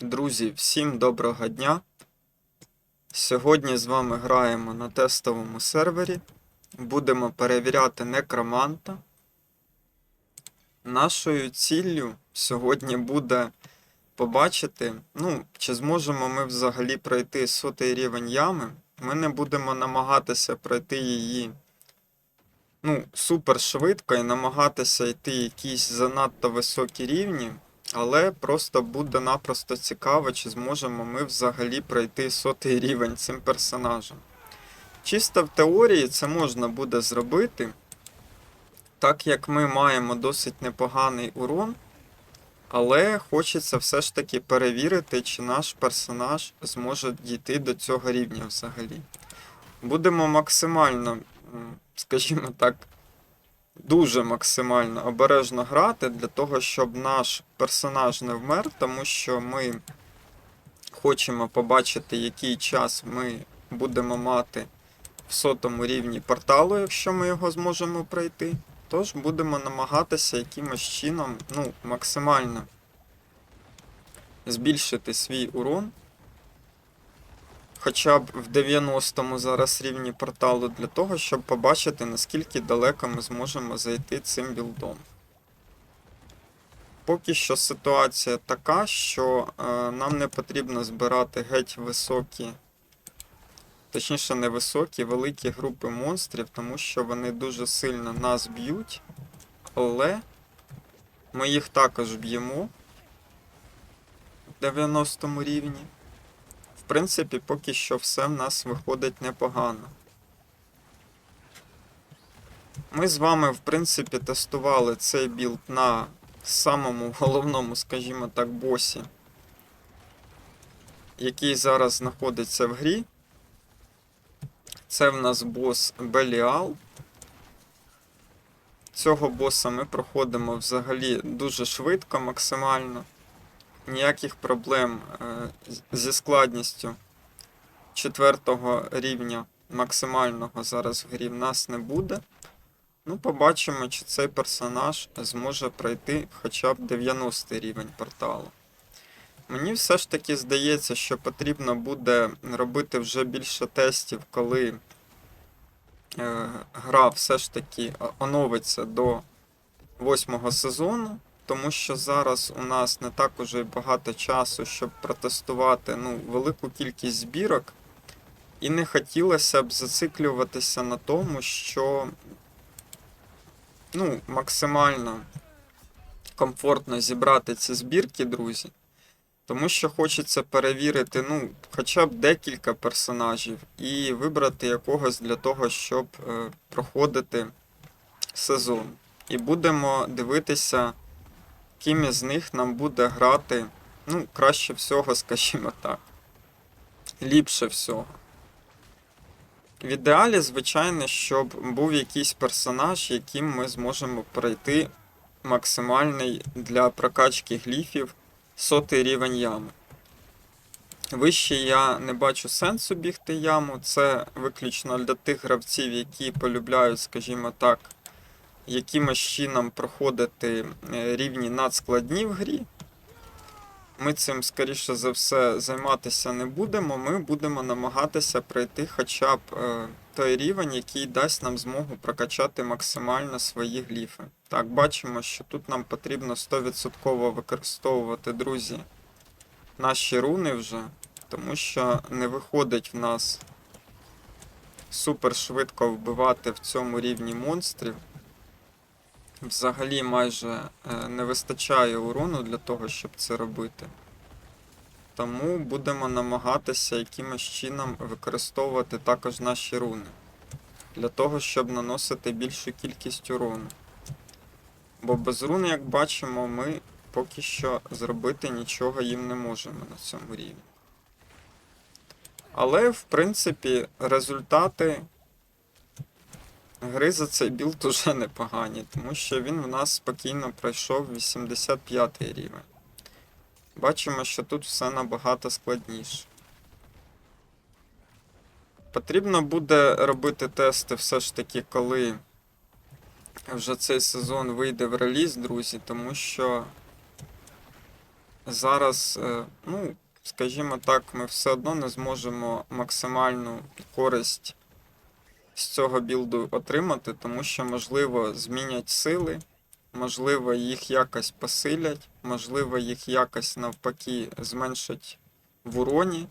Друзі, всім доброго дня. Сьогодні з вами граємо на тестовому сервері. Будемо перевіряти некроманта. Нашою ціллю сьогодні буде побачити, ну, чи зможемо ми взагалі пройти сотий рівень ями. Ми не будемо намагатися пройти її ну, супер швидко і намагатися йти якісь занадто високі рівні. Але просто буде напросто цікаво, чи зможемо ми взагалі пройти сотий рівень цим персонажем. Чисто в теорії це можна буде зробити, так як ми маємо досить непоганий урон, але хочеться все ж таки перевірити, чи наш персонаж зможе дійти до цього рівня взагалі. Будемо максимально, скажімо так, дуже максимально обережно грати для того, щоб наш персонаж не вмер, тому що ми хочемо побачити, який час ми будемо мати в сотому рівні порталу, якщо ми його зможемо пройти. Тож будемо намагатися якимось чином ну, максимально збільшити свій урон. Хоча б в 90-му зараз рівні порталу для того, щоб побачити, наскільки далеко ми зможемо зайти цим білдом. Поки що ситуація така, що е, нам не потрібно збирати геть високі, точніше не високі, великі групи монстрів, тому що вони дуже сильно нас б'ють. Але ми їх також б'ємо в 90 рівні. Принципі, поки що все в нас виходить непогано. Ми з вами, в принципі, тестували цей білд на самому головному, скажімо так, босі, який зараз знаходиться в грі. Це в нас бос Беліал. Цього боса ми проходимо взагалі дуже швидко, максимально. Ніяких проблем е, зі складністю четвертого рівня максимального зараз в грі в нас не буде. Ну, побачимо, чи цей персонаж зможе пройти хоча б 90 рівень порталу. Мені все ж таки здається, що потрібно буде робити вже більше тестів, коли е, гра все ж таки оновиться до восьмого сезону, тому що зараз у нас не так уже багато часу, щоб протестувати ну, велику кількість збірок. І не хотілося б зациклюватися на тому, що ну, максимально комфортно зібрати ці збірки, друзі. Тому що хочеться перевірити, ну, хоча б декілька персонажів і вибрати якогось для того, щоб е, проходити сезон. І будемо дивитися, ким із них нам буде грати, ну, краще всього, скажімо так. Ліпше всього. В ідеалі, звичайно, щоб був якийсь персонаж, яким ми зможемо пройти максимальний для прокачки гліфів сотий рівень ями. Вище я не бачу сенсу бігти яму. Це виключно для тих гравців, які полюбляють, скажімо так, якимось чином проходити е, рівні надскладні в грі. Ми цим, скоріше за все, займатися не будемо. Ми будемо намагатися пройти хоча б е, той рівень, який дасть нам змогу прокачати максимально свої гліфи. Так, бачимо, що тут нам потрібно 100% використовувати, друзі, наші руни вже, тому що не виходить в нас супер швидко вбивати в цьому рівні монстрів. Взагалі майже е, не вистачає урону для того, щоб це робити. Тому будемо намагатися якимось чином використовувати також наші руни. Для того, щоб наносити більшу кількість урону. Бо без рун, як бачимо, ми поки що зробити нічого їм не можемо на цьому рівні. Але, в принципі, результати гри за цей білд уже непогані, тому що він в нас спокійно пройшов 85 рівень. Бачимо, що тут все набагато складніше. Потрібно буде робити тести все ж таки, коли вже цей сезон вийде в реліз, друзі, тому що зараз, е, ну, скажімо так, ми все одно не зможемо максимальну користь цього білду отримати, тому що, можливо, змінять сили, можливо, їх якось посилять, можливо, їх якось навпаки зменшать в уроні.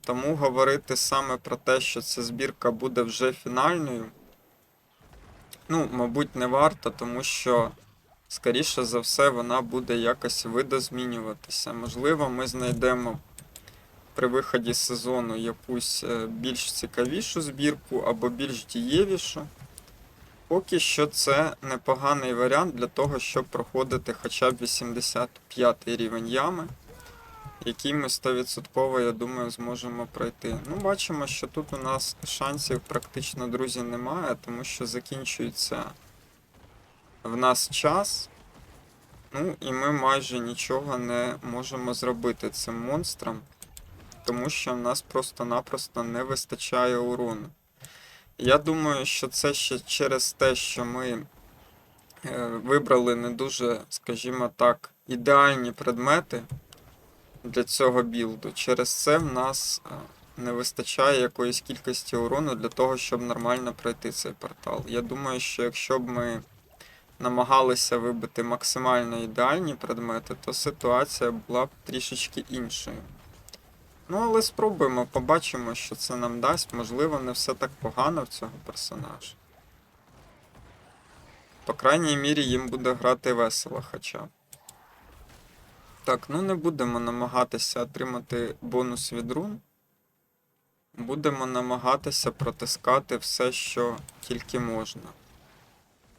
Тому говорити саме про те, що ця збірка буде вже фінальною, ну, мабуть, не варто, тому що, скоріше за все, вона буде якось видозмінюватися. Можливо, ми знайдемо при виході сезону якусь е, більш цікавішу збірку або більш дієвішу. Поки що це непоганий варіант для того, щоб проходити хоча б 85 рівень ями, який ми 100%, я думаю, зможемо пройти. Ну, бачимо, що тут у нас шансів практично, друзі, немає, тому що закінчується в нас час. Ну, і ми майже нічого не можемо зробити цим монстром, тому що в нас просто-напросто не вистачає урону. Я думаю, що це ще через те, що ми е, вибрали не дуже, скажімо так, ідеальні предмети для цього білду. Через це в нас е, не вистачає якоїсь кількості урону для того, щоб нормально пройти цей портал. Я думаю, що якщо б ми намагалися вибити максимально ідеальні предмети, то ситуація була б трішечки іншою. Ну, але спробуємо, побачимо, що це нам дасть. Можливо, не все так погано в цього персонажа. По крайній мірі, їм буде грати весело хоча. Так, ну не будемо намагатися отримати бонус від рун. Будемо намагатися протискати все, що тільки можна.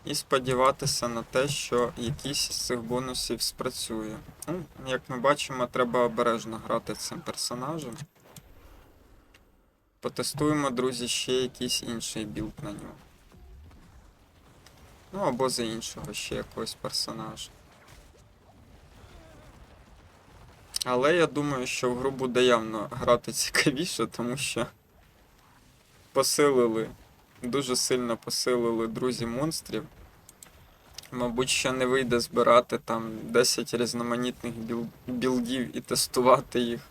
І сподіватися на те, що якийсь з цих бонусів спрацює. Ну, як ми бачимо, треба обережно грати цим персонажем. Потестуємо, друзі, ще якийсь інший білд на нього. Ну або за іншого ще якогось персонажа. Але я думаю, що в гру буде явно грати цікавіше, тому що посилили, дуже сильно посилили друзі монстрів. Мабуть, ще не вийде збирати там 10 різноманітних біл- білдів і тестувати їх.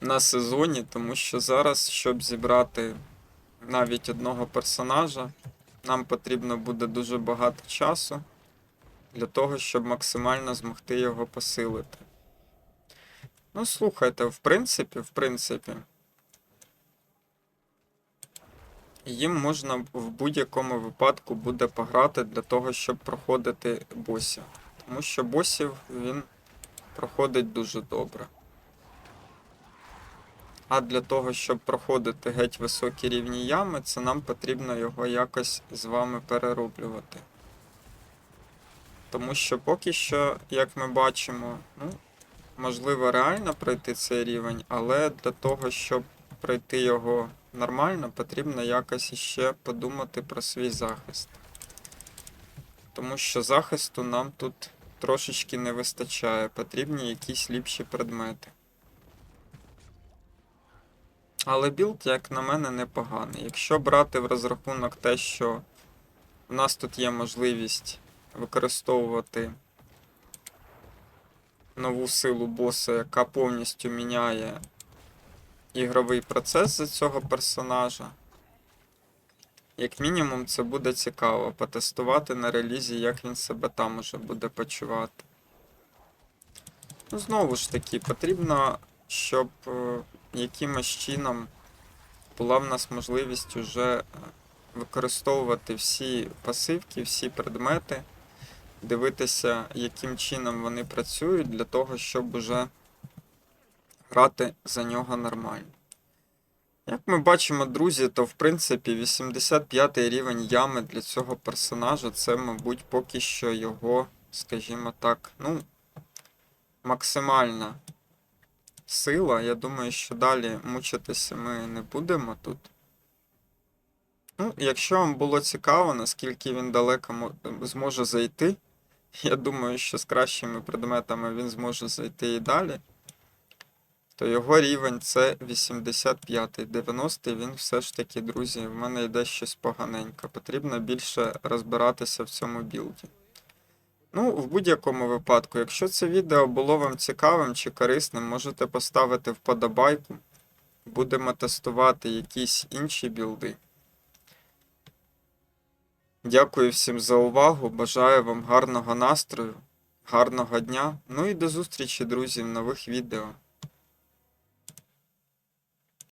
На сезоні, тому що зараз, щоб зібрати навіть одного персонажа, нам потрібно буде дуже багато часу для того, щоб максимально змогти його посилити. Ну, слухайте, в принципі, в принципі, їм можна в будь-якому випадку буде пограти для того, щоб проходити босів. Тому що босів він проходить дуже добре. А для того, щоб проходити геть високі рівні ями, це нам потрібно його якось з вами перероблювати. Тому що поки що, як ми бачимо, ну, можливо реально пройти цей рівень, але для того, щоб пройти його нормально, потрібно якось іще подумати про свій захист. Тому що захисту нам тут трошечки не вистачає, потрібні якісь ліпші предмети. Але білд, як на мене, непоганий. Якщо брати в розрахунок те, що в нас тут є можливість використовувати нову силу боса, яка повністю міняє ігровий процес за цього персонажа. Як мінімум, це буде цікаво потестувати на релізі, як він себе там уже буде почувати. Ну, знову ж таки, потрібно, щоб е, якимось чином була в нас можливість уже е, використовувати всі пасивки, всі предмети, дивитися, яким чином вони працюють, для того, щоб уже грати за нього нормально. Як ми бачимо, друзі, то в принципі 85 рівень ями для цього персонажа це, мабуть, поки що його, скажімо так, ну, максимальна сила. Я думаю, що далі мучитися ми не будемо тут. Ну, якщо вам було цікаво, наскільки він далеко зможе зайти, я думаю, що з кращими предметами він зможе зайти і далі. То його рівень це 85-й. 90-й він все ж таки, друзі, в мене йде щось поганенько. Потрібно більше розбиратися в цьому білді. Ну, в будь-якому випадку, якщо це відео було вам цікавим чи корисним, можете поставити вподобайку. Будемо тестувати якісь інші білди. Дякую всім за увагу. Бажаю вам гарного настрою, гарного дня. Ну і до зустрічі, друзі, в нових відео.